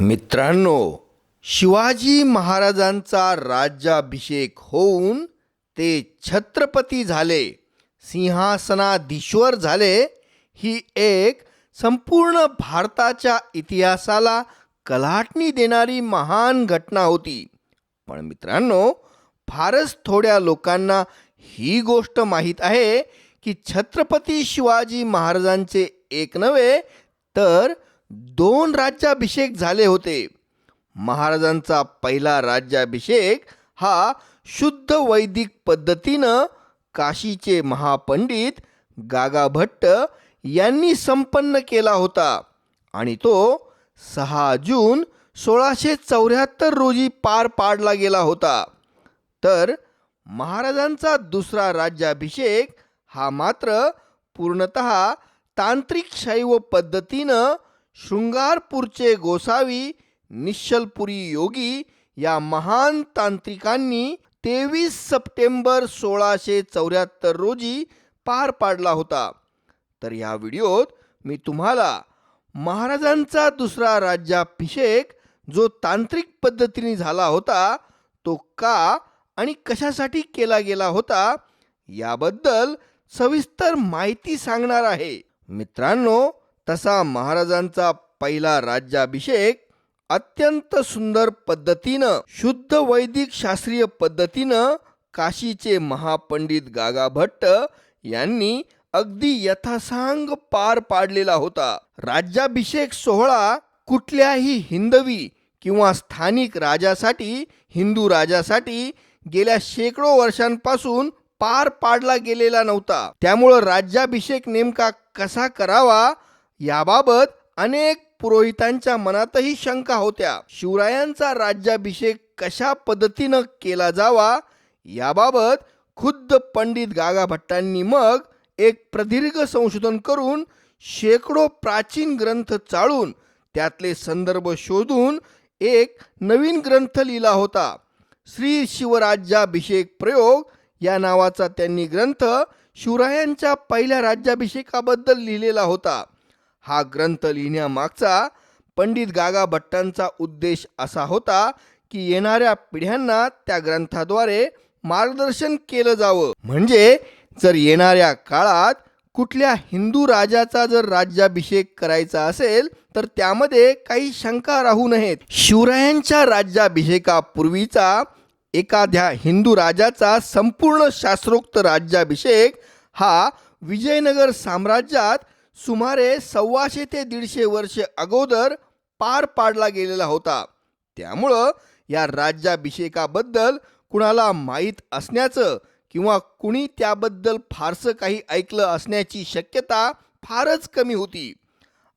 मित्रांनो शिवाजी महाराजांचा राज्याभिषेक होऊन ते छत्रपती झाले. सिंहासनाधीश्वर झाले. ही एक संपूर्ण भारताच्या इतिहासाला कलाटणी देणारी महान घटना होती. पण मित्रांनो फारच थोड्या लोकांना ही गोष्ट माहीत आहे की छत्रपती शिवाजी महाराजांचे एक नव्हे तर दोन राज्याभिषेक झाले होते. महाराजांचा पहिला राज्याभिषेक हा शुद्ध वैदिक पद्धतीनं काशीचे महापंडित गागा भट्ट यांनी संपन्न केला होता आणि तो सहा जून सोळाशे चौऱ्याहत्तर रोजी पार पाडला गेला होता. तर महाराजांचा दुसरा राज्याभिषेक हा मात्र पूर्णत तांत्रिक शैव पद्धतीनं शृंगारपूरचे गोसावी निश्चलपुरी योगी या महान तांत्रिकांनी तेवीस सप्टेंबर सोळाशे चौऱ्याहत्तर रोजी पार पाडला होता. तर या व्हिडिओत मी तुम्हाला महाराजांचा दुसरा राज्याभिषेक जो तांत्रिक पद्धतीने झाला होता तो का आणि कशासाठी केला गेला होता याबद्दल सविस्तर माहिती सांगणार आहे. मित्रांनो तसा महाराजांचा पहिला राज्याभिषेक अत्यंत सुंदर पद्धतीनं शुद्ध वैदिक शास्त्रीय पद्धतीनं काशीचे महापंडित गागा भट्ट यांनी अगदी यथासांग पार पाडलेला होता. राज्याभिषेक सोहळा कुठल्याही हिंदवी किंवा स्थानिक राजासाठी हिंदू राजासाठी गेल्या शेकडो वर्षांपासून पार पाडला गेलेला नव्हता. त्यामुळं राज्याभिषेक नेमका कसा करावा याबाबत अनेक पुरोहितांच्या मनातही शंका होत्या. शिवरायांचा राज्याभिषेक कशा पद्धतीनं केला जावा याबाबत खुद्द पंडित गागा भट्टांनी मग एक प्रदीर्घ संशोधन करून शेकडो प्राचीन ग्रंथ चाळून त्यातले संदर्भ शोधून एक नवीन ग्रंथ लिहिला होता. श्री शिवराज्याभिषेक प्रयोग या नावाचा त्यांनी ग्रंथ शिवरायांच्या पहिल्या राज्याभिषेकाबद्दल लिहिलेला होता. हा ग्रंथ लिहिण्यामागचा पंडित गागा भट्टांचा उद्देश असा होता की येणाऱ्या पिढ्यांना त्या ग्रंथाद्वारे मार्गदर्शन केलं जावं. म्हणजे जर येणाऱ्या काळात कुठल्या हिंदू राजाचा जर राज्याभिषेक करायचा असेल तर त्यामध्ये काही शंका राहू नयेत. शिवरायांच्या राज्याभिषेकापूर्वीचा एखाद्या हिंदू राजाचा संपूर्ण शास्त्रोक्त राज्याभिषेक हा विजयनगर साम्राज्यात सुमारे सव्वाशे ते दीडशे वर्ष अगोदर पार पाडला गेलेला होता. त्यामुळं या राज्याभिषेकाबद्दल कुणाला माहीत असण्याचं किंवा कुणी त्याबद्दल फारसं काही ऐकलं असण्याची शक्यता फारच कमी होती.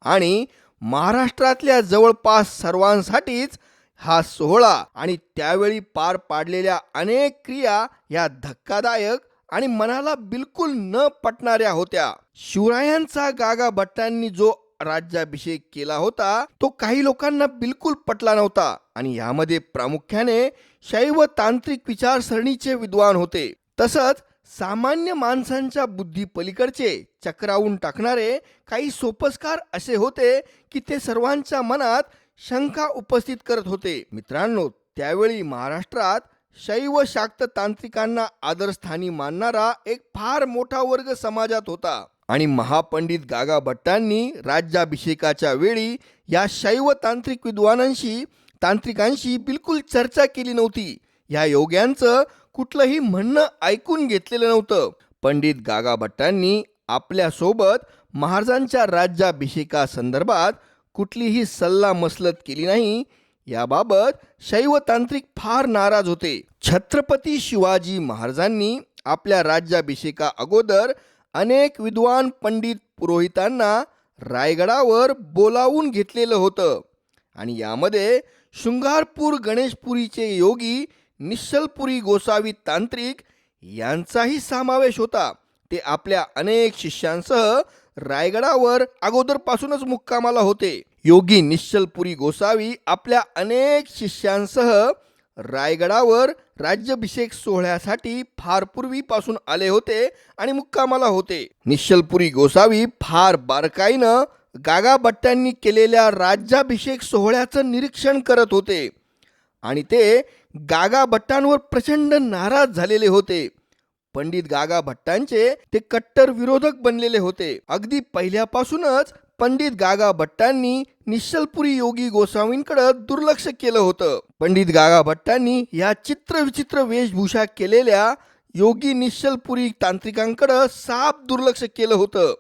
आणि महाराष्ट्रातल्या जवळपास सर्वांसाठीच हा सोहळा आणि त्यावेळी पार पाडलेल्या अनेक क्रिया या धक्कादायक आणि मनाला बिलकुल न पटणाऱ्या होत्या. शिवरायांचा गागा भट्टांनी जो राज्याभिषेक केला होता तो काही लोकांना बिलकुल पटला नव्हता आणि यामध्ये प्रामुख्याने शैव तांत्रिक विचारसरणीचे विद्वान होते. तसंच सामान्य माणसांच्या बुद्धी पलीकडचे चक्रावून टाकणारे काही सोपस्कार असे होते की ते सर्वांच्या मनात शंका उपस्थित करत होते. मित्रांनो त्यावेळी महाराष्ट्रात शैव शाक्त तांत्रिकांना आदरस्थानी मानणारा एक फार मोठा वर्ग समाजात होता. आणि महापंडित गागा भट्टांनी राज्याभिषेकाच्या वेळी या शैव तांत्रिक विद्वानांशी तांत्रिकांशी बिलकुल चर्चा केली नव्हती. या योग्यांचं कुठलंही म्हणणं ऐकून घेतलेलं नव्हतं. पंडित गागा भट्टांनी आपल्यासोबत महाराजांच्या राज्याभिषेकासंदर्भात कुठलीही सल्ला मसलत केली नाही याबाबत शैव तांत्रिक फार नाराज होते. छत्रपती शिवाजी महाराजांनी आपल्या राज्याभिषेका अगोदर अनेक विद्वान पंडित पुरोहितांना रायगडावर बोलावून घेतलेलं होतं. आणि यामध्ये शृंगारपूर गणेशपुरीचे योगी निश्चलपुरी गोसावी तांत्रिक यांचाही समावेश होता. ते आपल्या अनेक शिष्यांसह रायगडावर अगोदरपासूनच मुक्कामाला होते. योगी निश्चलपुरी गोसावी आपल्या अनेक शिष्यांसह रायगडावर राज्याभिषेक सोहळ्यासाठी फार पूर्वीपासून आले होते आणि मुक्कामाला होते. निश्चलपुरी गोसावी फार बारकाईनं गागाभट्ट्यांनी केलेल्या राज्याभिषेक सोहळ्याचं निरीक्षण करत होते. आणि ते गागाभट्टांवर प्रचंड नाराज झालेले होते. पंडित गागा भट्टांचे ते कट्टर विरोधक बनलेले होते. अगदी पहिल्यापासूनच पंडित गागा भट्टांनी निश्चलपुरी योगी गोस्वामींकडे दुर्लक्ष केलं होतं. पंडित गागा भट्टांनी या चित्रविचित्र वेशभूषा केलेल्या योगी निश्चलपुरी तांत्रिकांकडे साफ दुर्लक्ष केलं होतं.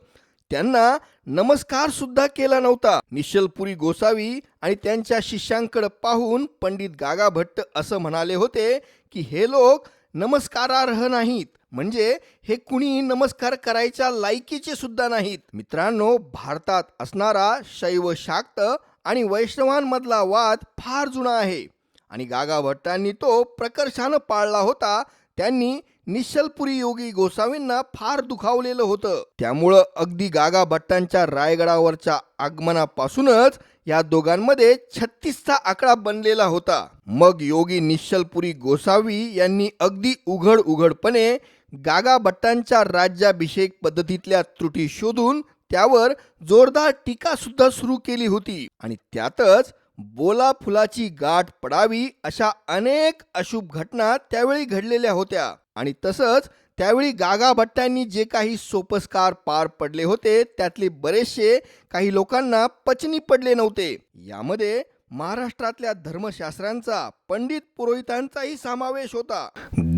त्यांना नमस्कार सुद्धा केला नव्हता. निश्चलपुरी गोसावी आणि त्यांच्या शिष्यांकडे पाहून पंडित गागा भट्ट असं म्हणाले होते की हे लोक नमस्कारार्ह नाहीत. म्हणजे हे कुणी नमस्कार करायच्या लायकीचे सुद्धा नाहीत. मित्रांनो भारतात असणारा शैव शाक्त आणि वैष्णवांमधला वाद फार जुना आहे. आणि गागा भट्टांनी तो प्रकर्षानं पाळला होता. त्यांनी निश्चलपुरी योगी गोसावींना फार दुखावलेलं होतं. त्यामुळं अगदी गागा भट्टांच्या रायगडावरच्या आगमनापासूनच या दोघांमध्ये छत्तीसचा आकडा बनलेला होता. मग योगी निश्चलपुरी गोसावी यांनी अगदी उघड उघडपणे गागा भट्टांच्या राज्याभिषेक पद्धतीतल्या त्रुटी शोधून त्यावर जोरदार टीका सुद्धा सुरू केली होती. आणि त्यातच बोला फुलाची गाठ पडावी अशा अनेक अशुभ घटना त्यावेळी घडलेल्या होत्या. आणि तसंच त्यावेळी गागा भट्टांनी जे काही सोपस्कार पार पडले होते त्यातले बरेचसे काही लोकांना पचनी पडले नव्हते. यामध्ये महाराष्ट्रातल्या धर्मशास्त्रांचा पंडित पुरोहितांचाही समावेश होता.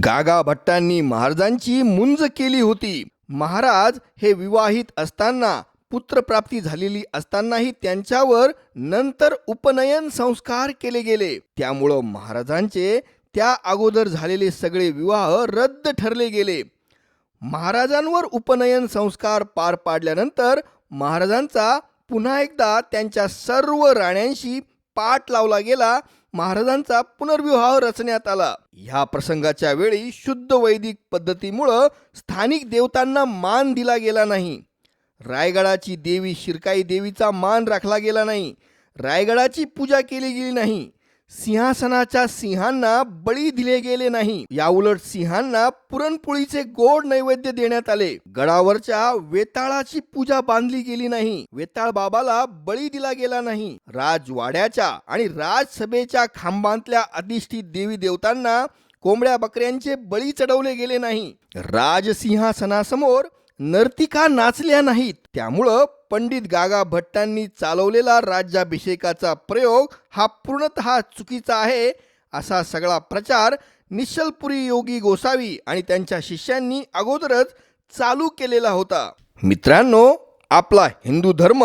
गागा भट्टांनी महाराजांची मुंज केली होती. महाराज हे विवाहित असताना पुत्रप्राप्ती झालेली असतानाही त्यांच्यावर नंतर उपनयन संस्कार केले गेले. त्यामुळं महाराजांचे त्या अगोदर झालेले सगळे विवाह रद्द ठरले गेले. महाराजांवर उपनयन संस्कार पार पाडल्यानंतर महाराजांचा पुन्हा एकदा त्यांच्या सर्व राण्यांशी पाठ लावला गेला. महाराजांचा पुनर्विवाह रचण्यात आला. ह्या प्रसंगाच्या वेळी शुद्ध वैदिक पद्धतीमुळं स्थानिक देवतांना मान दिला गेला नाही. रायगडाची देवी शिरकाई देवीचा मान राखला गेला नाही. रायगडाची पूजा केली गेली नाही. सिंहासनाच्या सिंहांना बळी दिले गेले नाही. याउलट सिंहांना पुरणपोळीचे गोड नैवेद्य देण्यात आले. गडावरच्या वेताळाची पूजा बांधली गेली नाही. वेताळ बाबाला बळी दिला गेला नाही. राजवाड्याच्या आणि राजसभेच्या खांबांतल्या अधिष्ठित देवी देवतांना कोंबड्या बकऱ्यांचे बळी चढवले गेले नाही. राजसिंहासनासमोर नर्तिका नाचल्या नाहीत. त्यामुळं पंडित गागा भट्टांनी चालवलेला राज्याभिषेकाचा प्रयोग हा पूर्णतः चुकीचा आहे असा सगळा प्रचार निश्चलपुरी योगी गोसावी आणि त्यांच्या शिष्यांनी अगोदरच चालू केलेला होता. मित्रांनो आपला हिंदू धर्म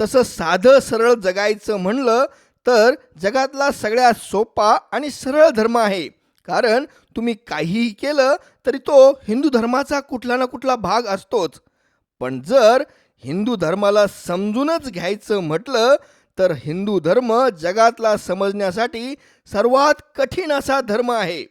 तसं साधं सरळ जगायचं म्हणलं तर जगातला सगळ्यात सोपा आणि सरळ धर्म आहे. कारण तुम्ही काहीही केलं तरी तो हिंदू धर्माचा कुठला ना कुठला भाग असतोच. पण जर हिंदू धर्माला समजूनच घ्यायचं म्हटलं तर हिंदू धर्म जगातला समजण्यासाठी सर्वात कठीण असा धर्म आहे.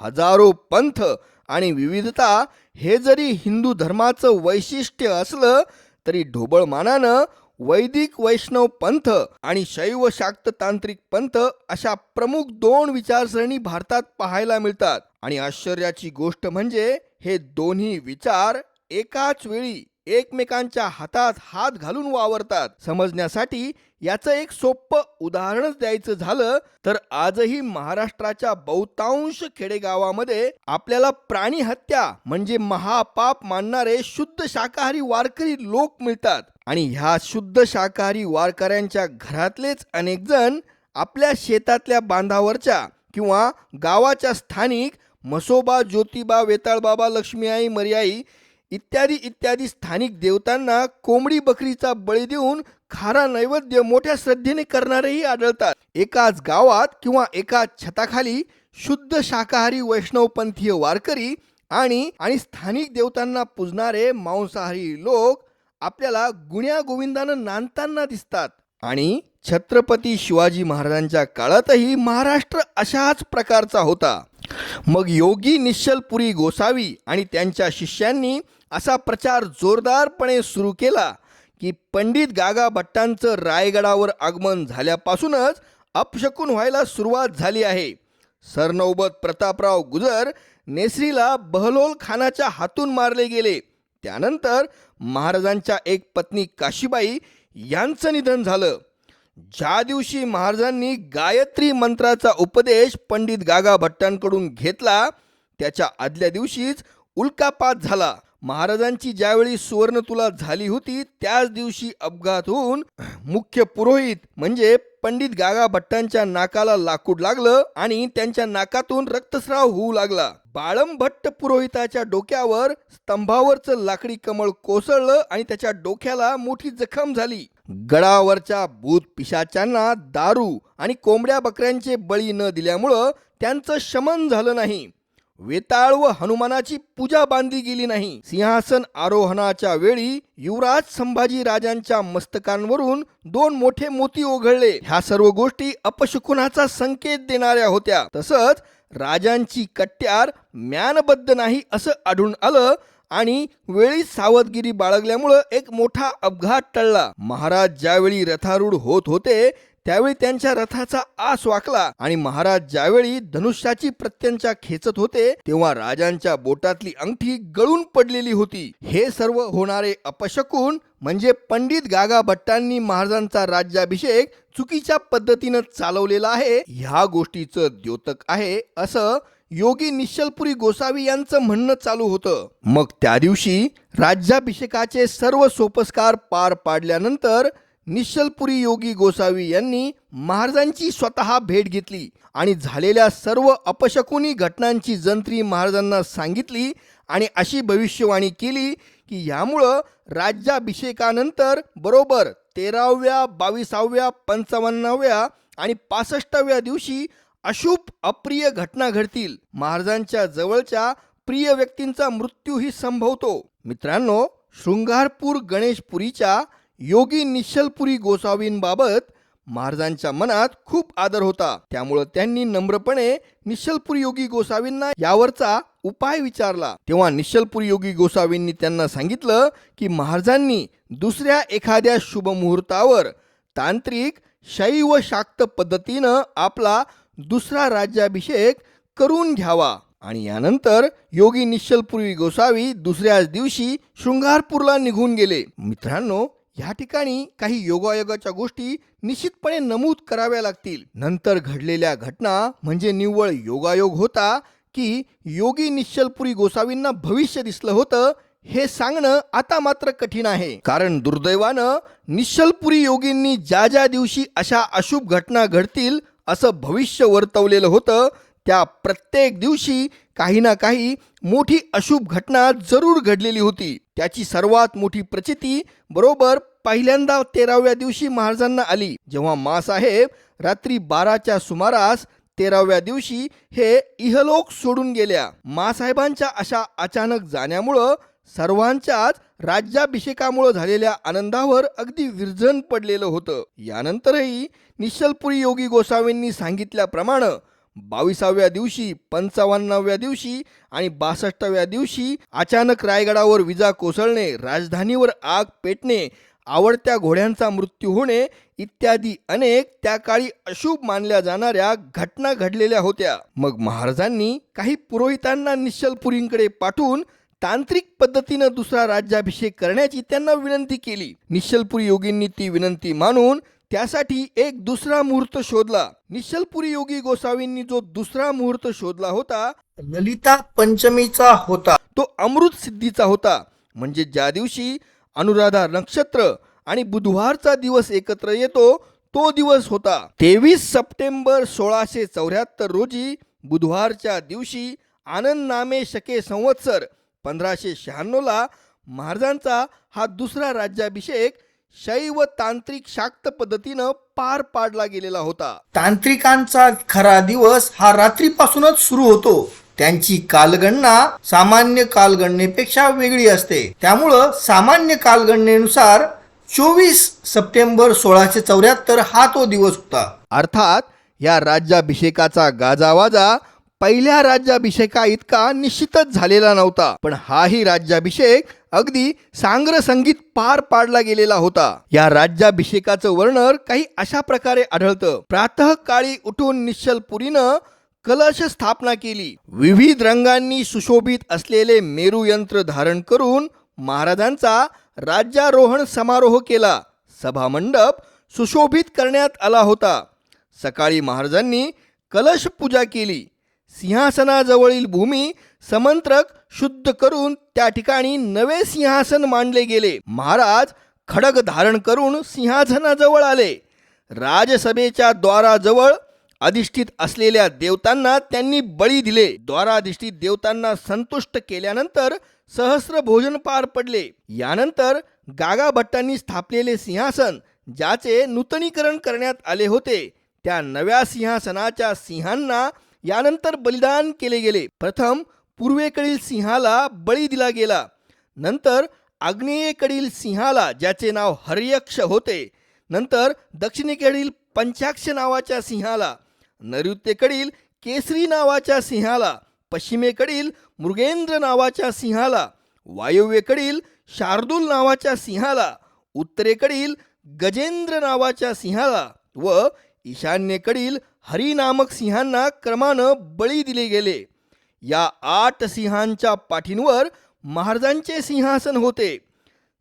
हजारो पंथ आणि विविधता हे जरी हिंदू धर्माचं वैशिष्ट्य असलं तरी ढोबळमानानं वैदिक वैष्णव पंथ आणि शैव शाक्त तांत्रिक पंथ अशा प्रमुख दोन विचारसरणी भारतात पाहायला मिळतात. आणि आश्चर्याची गोष्ट म्हणजे हे दोन्ही विचार एकाच वेळी एकमेकांच्या हातात हात घालून वावरतात. समजण्यासाठी याचं एक सोपं उदाहरणच द्यायचं झालं तर आजही महाराष्ट्राच्या बहुतांश खेडेगावामध्ये आपल्याला प्राणी हत्या म्हणजे महापाप मानणारे शुद्ध शाकाहारी वारकरी लोक मिळतात. आणि ह्या शुद्ध शाकाहारी वारकऱ्यांच्या घरातलेच अनेक जण आपल्या शेतातल्या बांधावरच्या किंवा गावाच्या स्थानिक मसोबा ज्योतिबा वेताळबाबा लक्ष्मीआई मर्याई इत्यादी इत्यादी स्थानिक देवतांना कोंबडी बकरीचा बळी देऊन खारा नैवेद्य मोठ्या श्रद्धेने करणारेही आढळतात. एकाच गावात किंवा एकाच छताखाली शुद्ध शाकाहारी वैष्णवपंथीय वारकरी आणि आणि स्थानिक देवतांना पूजणारे मांसाहारी लोक आपल्याला गुण्या गोविंदानं नांदताना दिसतात. आणि छत्रपती शिवाजी महाराजांच्या काळातही महाराष्ट्र अशाच प्रकारचा होता. मग योगी निश्चलपुरी गोसावी आणि त्यांच्या शिष्यांनी असा प्रचार जोरदारपणे सुरू केला की पंडित गागा भट्टांचं रायगडावर आगमन झाल्यापासूनच अपशकून व्हायला सुरुवात झाली आहे. सरनौबत प्रतापराव गुजर नेसरीला बहलोल खानाच्या हातून मारले गेले. त्यानंतर महाराजांच्या एक पत्नी काशीबाई यांचं निधन झालं. ज्या दिवशी महाराजांनी गायत्री मंत्राचा उपदेश पंडित गागा भट्टांकडून घेतला त्याच्या आदल्या दिवशीच उल्कापात झाला. महाराजांची ज्यावेळी सुवर्ण तुला झाली होती त्याच दिवशी अपघात होऊन मुख्य पुरोहित म्हणजे पंडित गागा भट्टांच्या नाकाला लाकूड लागलं आणि त्यांच्या नाकातून रक्तस्राव होऊ लागला. बाळम भट्ट पुरोहिताच्या डोक्यावर स्तंभावरचं लाकडी कमळ कोसळलं आणि त्याच्या डोक्याला मोठी जखम झाली. गडावरच्या भूत पिशाच्यांना दारू आणि कोंबड्या बकऱ्यांचे बळी न दिल्यामुळं त्यांचं शमन झालं नाही. वेताळ व हनुमानाची पूजा बांधली गेली नाही. सिंहासन आरोहणाच्या वेळी युवराज संभाजी राजांच्या मस्तकांवरून दोन मोठे मोती ओघळले. ह्या सर्व गोष्टी अपशकुनाचा संकेत देणाऱ्या होत्या. तसंच राजांची कट्यार म्यानबद्ध नाही असं आढळून आलं आणि वेळी सावधगिरी बाळगल्यामुळं एक मोठा अपघात टळला. महाराज ज्यावेळी रथारूढ होत होते त्यावेळी त्यांच्या रथाचा आस वाकला आणि महाराज ज्यावेळी धनुष्याची प्रत्यंचा खेचत होते तेव्हा राजांच्या बोटातली अंगठी गळून पडलेली होती. हे सर्व होणारे अपशकून म्हणजे पंडित गागा भट्टांनी महाराजांचा राज्याभिषेक चुकीच्या पद्धतीनं चालवलेला आहे ह्या गोष्टीचं द्योतक आहे असं योगी निश्चलपुरी गोसावी यांचं म्हणणं चालू होतं. मग त्या दिवशी राज्याभिषेकाचे सर्व सोपस्कार पार पाडल्यानंतर निश्चलपुरी योगी गोसावी यांनी महाराजांची स्वतः भेट घेतली आणि झालेल्या सर्व अपशकुनी घटनांची जंत्री महाराजांना सांगितली आणि अशी भविष्यवाणी केली की यामुळं राज्याभिषेकानंतर बरोबर तेराव्या बावीसाव्या पंचावन्नाव्या आणि पासष्टाव्या दिवशी अशुभ अप्रिय घटना घडतील. महाराजांच्या जवळच्या प्रिय व्यक्तींचा मृत्यूही संभवतो. मित्रांनो शृंगारपूर गणेशपुरीच्या योगी निश्चलपुरी गोसावींबाबत महाराजांच्या मनात खूप आदर होता. त्यामुळं त्यांनी नम्रपणे निश्चलपुरी योगी गोसावींना यावरचा उपाय विचारला. तेव्हा निश्चलपुरी योगी गोसावींनी त्यांना सांगितलं की महाराजांनी दुसऱ्या एखाद्या शुभमुहूर्तावर तांत्रिक शैव शाक्त पद्धतीनं आपला दुसरा राज्याभिषेक करून घ्यावा. आणि यानंतर योगी निश्चलपुरी गोसावी दुसऱ्याच दिवशी शृंगारपूरला निघून गेले. मित्रांनो या ठिकाणी काही योगायोगाच्या गोष्टी निश्चितपणे नमूद कराव्या लागतील. नंतर घडलेल्या घटना म्हणजे निव्वळ योगायोग होता की योगी निश्चलपुरी गोसावींना भविष्य दिसलं होतं हे सांगणं आता मात्र कठीण आहे. कारण दुर्दैवानं निश्चलपुरी योगींनी ज्या ज्या दिवशी अशा अशुभ घटना घडतील असं भविष्य वर्तवलेलं होतं त्या प्रत्येक दिवशी काही ना काही मोठी अशुभ घटना जरूर घडलेली होती. त्याची सर्वात मोठी प्रचिती बरोबर पहिल्यांदा तेराव्या दिवशी महाराजांना आली. जेव्हा मासाहेब रात्री बाराच्या सुमारास तेराव्या दिवशी हे इहलोक सोडून गेल्या. मासाहेबांच्या अशा अचानक जाण्यामुळं सर्वांच्याच राज्याभिषेकामुळं झालेल्या आनंदावर अगदी विरजन पडलेलं होतं. यानंतरही निश्चलपुरी योगी गोसावींनी सांगितल्याप्रमाणे बावीसाव्या दिवशी पंचावन्नाव्या दिवशी आणि बासष्टाव्या दिवशी अचानक रायगडावर विजा कोसळणे राजधानीवर आग पेटणे आवडत्या घोड्यांचा मृत्यू होणे इत्यादी अनेक त्या काळी अशुभ मानल्या जाणाऱ्या घटना घडलेल्या होत्या. मग महाराजांनी काही पुरोहितांना निश्चलपुरींकडे पाठवून तांत्रिक पद्धतीनं दुसरा राज्याभिषेक करण्याची त्यांना विनंती केली. निश्चलपुरी योगींनी ती विनंती मानून त्यासाठी एक दुसरा मुहूर्त शोधला. निश्चलपुरी योगी गोसावींनी जो दुसरा मुहूर्त शोधला होता ललिता पंचमीचा होता. तो अमृत सिद्धीचा होता. म्हणजे ज्या दिवशी अनुराधा नक्षत्र आणि बुधवारचा दिवस एकत्र येतो तो दिवस होता. तेवीस सप्टेंबर सोळाशे चौऱ्याहत्तर रोजी बुधवारच्या दिवशी आनंद नामे शके संवत्सर पंधराशे शहाण्णवला महाराजांचा हा दुसरा राज्याभिषेक शैव तांत्रिक शाक्त पद्धतीनं पार पाडला गेलेला होता. तांत्रिकांचा खरा दिवस हा रात्रीपासूनच सुरू होतो. त्यांची कालगणना सामान्य कालगणनेपेक्षा वेगळी असते. त्यामुळं सामान्य कालगणनेनुसार चोवीस सप्टेंबर सोळाशे चौऱ्याहत्तर हा तो दिवस होता. अर्थात या राज्याभिषेकाचा गाजावाजा पहिल्या राज्याभिषेका इतका निश्चितच झालेला नव्हता. पण हाही राज्याभिषेक अगदी सांग्र संगीत पार पाडला गेलेला होता. या राज्याभिषेकाचं वर्णन काही अशा प्रकारे आढळतं. प्रातः काळी उठून निश्चलपुरीनं कलश स्थापना केली. विविध रंगांनी सुशोभित असलेले मेरू यंत्र धारण करून महाराजांचा राज्यारोहण समारोह केला. सभामंडप सुशोभित करण्यात आला होता. सकाळी महाराजांनी कलश पूजा केली. सिंहासनाजवळील भूमी समंत्रक शुद्ध करून त्या ठिकाणी नवे सिंहासन मांडले गेले. महाराज खडग धारण करून सिंहासनाजवळ आले. राजसभेच्या द्वाराजवळ अधिष्ठित असलेल्या देवतांना त्यांनी बळी दिले. द्वाराधिष्ठित देवतांना संतुष्ट केल्यानंतर सहस्र भोजन पार पडले. यानंतर गागा भट्टांनी स्थापलेले सिंहासन ज्याचे नूतनीकरण करण्यात आले होते. त्या नव्या सिंहासनाच्या सिंहांना यानंतर बलिदान केले गेले. प्रथम पूर्वेकडील सिंहाला बळी दिला गेला. नंतर आग्नेयेकडील सिंहाला ज्याचे नाव हर्यक्ष होते. नंतर दक्षिणेकडील पंचाक्ष नावाच्या सिंहाला नैऋत्येकडील केसरी नावाच्या सिंहाला पश्चिमेकडील मृगेंद्र नावाच्या सिंहाला वायव्येकडील शार्दूल नावाच्या सिंहाला उत्तरेकडील गजेंद्र नावाच्या सिंहाला व ईशान्येकडील हरिनामक सिंहांना क्रमानं बळी दिले गेले. या आठ सिंहांच्या पाठींवर महाराजांचे सिंहासन होते.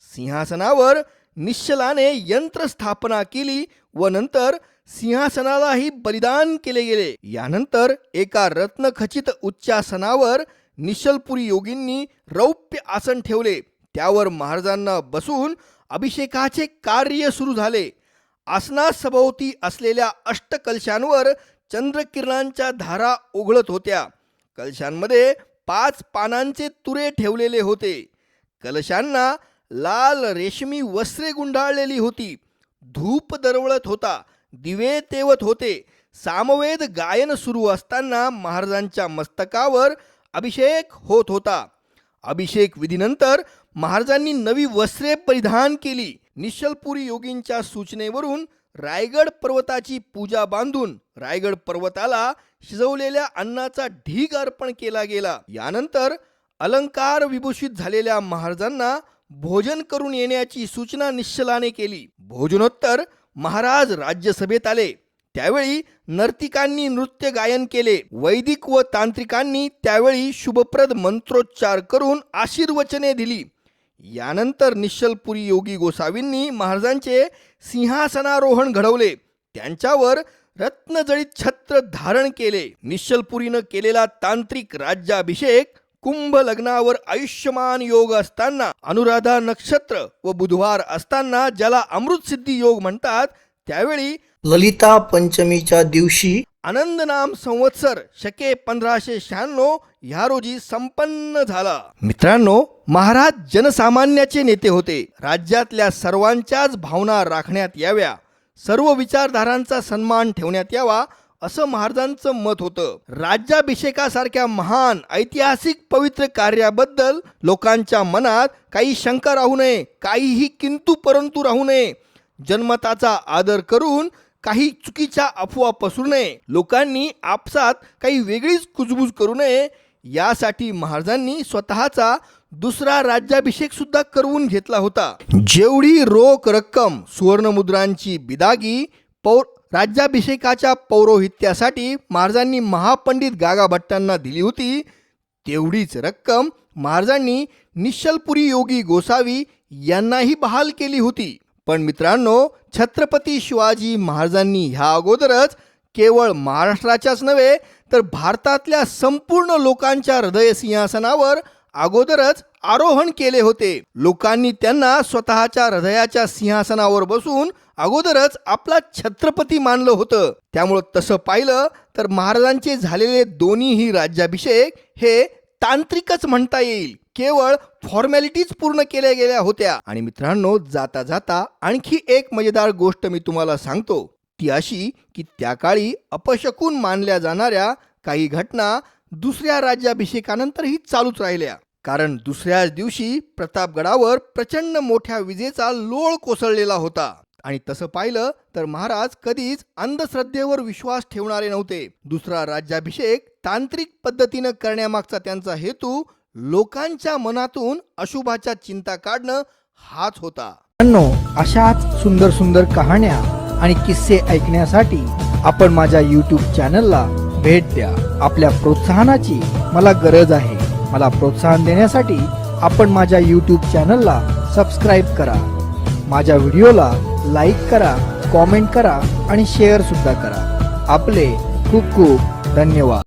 सिंहासनावर निश्चलाने यंत्र स्थापना केली व नंतर सिंहासनालाही बलिदान केले गेले. यानंतर एका रत्नखचित उच्चासनावर निश्चलपुरी योगींनी रौप्य आसन ठेवले. त्यावर महाराजांना बसून अभिषेकाचे कार्य सुरू झाले. आसनासभोवती असलेल्या अष्टकलशांवर चंद्रकिरणांच्या धारा ओघळत होत्या. कलशांमध्ये पाच पानांचे तुरे ठेवलेले होते. कलशांना लाल रेशमी वस्त्रे गुंडाळलेली होती. धूप दरवळत होता. दिवे तेवत होते. सामवेद गायन सुरू असताना महाराजांच्या मस्तकावर अभिषेक होत होता. अभिषेक विधीनंतर महाराजांनी नवी वस्त्रे परिधान केली. निश्चलपुरी योगींच्या सूचनेवरून रायगड पर्वताची पूजा बांधून रायगड पर्वताला शिजवलेल्या अन्नाचा ढीग अर्पण केला गेला. यानंतर अलंकार विभूषित झालेल्या महाराजांना भोजन करून येण्याची सूचना निश्चलाने केली. भोजनोत्तर महाराज राज्यसभेत आले. त्यावेळी नर्तिकांनी नृत्य गायन केले. वैदिक व तांत्रिकांनी त्यावेळी शुभप्रद मंत्रोच्चार करून आशीर्वचने दिली. यानंतर निश्चलपुरी योगी गोसावींनी महाराजांचे सिंहासनारोहण घडवले. त्यांच्यावर रत्नजळीत छत्र धारण केले. निश्चलपुरीनं केलेला तांत्रिक राज्याभिषेक कुंभ लग्नावर आयुष्यमान योग असताना अनुराधा नक्षत्र व बुधवार असताना ज्याला अमृतसिद्धी योग म्हणतात त्यावेळी ललिता पंचमीच्या दिवशी आनंद नाम संवत्सर शके पंधराशे शहाण्णव ह्या रोजी संपन्न झाला. मित्रांनो महाराज जनसामान्याचे नेते होते. राज्यातल्या सर्वांच्याच भावना राखण्यात याव्या. सर्व विचारधारांचा सन्मान ठेवण्यात यावा असं महाराजांचं मत होतं. राज्याभिषेकासारख्या महान ऐतिहासिक पवित्र कार्याबद्दल लोकांच्या मनात काही शंका राहू नये काहीही किंतु परंतु राहू नये. जन्मताचा आदर करून काही चुकीच्या अफवा पसरू नये. लोकांनी आपसात काही वेगळीच कुजबूज करू नये. यासाठी महाराजांनी स्वतःचा दुसरा राज्याभिषेक सुद्धा करवून घेतला होता. जेवढी रोख रक्कम सुवर्णमुद्रांची बिदागी पौर राज्याभिषेकाच्या पौरोहित्यासाठी महाराजांनी महापंडित गागा भट्टांना दिली होती तेवढीच रक्कम महाराजांनी निश्चलपुरी योगी गोसावी यांनाही बहाल केली होती. पण मित्रांनो छत्रपती शिवाजी महाराजांनी ह्या अगोदरच केवळ महाराष्ट्राच्याच नव्हे तर भारतातल्या संपूर्ण लोकांच्या हृदय सिंहासनावर अगोदरच आरोहण केले होते. लोकांनी त्यांना स्वतःच्या हृदयाच्या सिंहासनावर बसून अगोदरच आपला छत्रपती मानलं होतं. त्यामुळं तसं पाहिलं तर महाराजांचे झालेले दोन्हीही राज्याभिषेक हे तांत्रिकच म्हणता येईल. केवळ फॉर्मॅलिटीज पूर्ण केल्या गेल्या होत्या. आणि मित्रांनो जाता जाता आणखी एक मजेदार गोष्ट मी तुम्हाला सांगतो. ती अशी की त्या काळी अपशकून मानल्या जाणाऱ्या काही घटना दुसऱ्या राज्याभिषेकानंतरही चालूच राहिल्या. कारण दुसऱ्याच दिवशी प्रतापगडावर प्रचंड मोठ्या विजेचा लोळ कोसळलेला होता. आणि तसं पाहिलं तर महाराज कधीच अंधश्रद्धेवर विश्वास ठेवणारे नव्हते. दुसरा राज्याभिषेक तांत्रिक पद्धतीनं करण्यामागचा त्यांचा हेतू लोकांच्या मनातून अशुभाच्या चिंता काढणं हाच होता. अशाच सुंदर सुंदर कहाण्या आणि किस्से ऐकण्यासाठी आपण माझ्या यूट्यूब चॅनलला भेट द्या. आपल्या प्रोत्साहनाची मला गरज आहे. मला प्रोत्साहन देण्यासाठी आपण माझ्या यूट्यूब चॅनलला सबस्क्राईब करा. माझ्या व्हिडिओला लाईक करा कॉमेंट करा आणि शेअर सुद्धा करा. आपले खूप खूप धन्यवाद.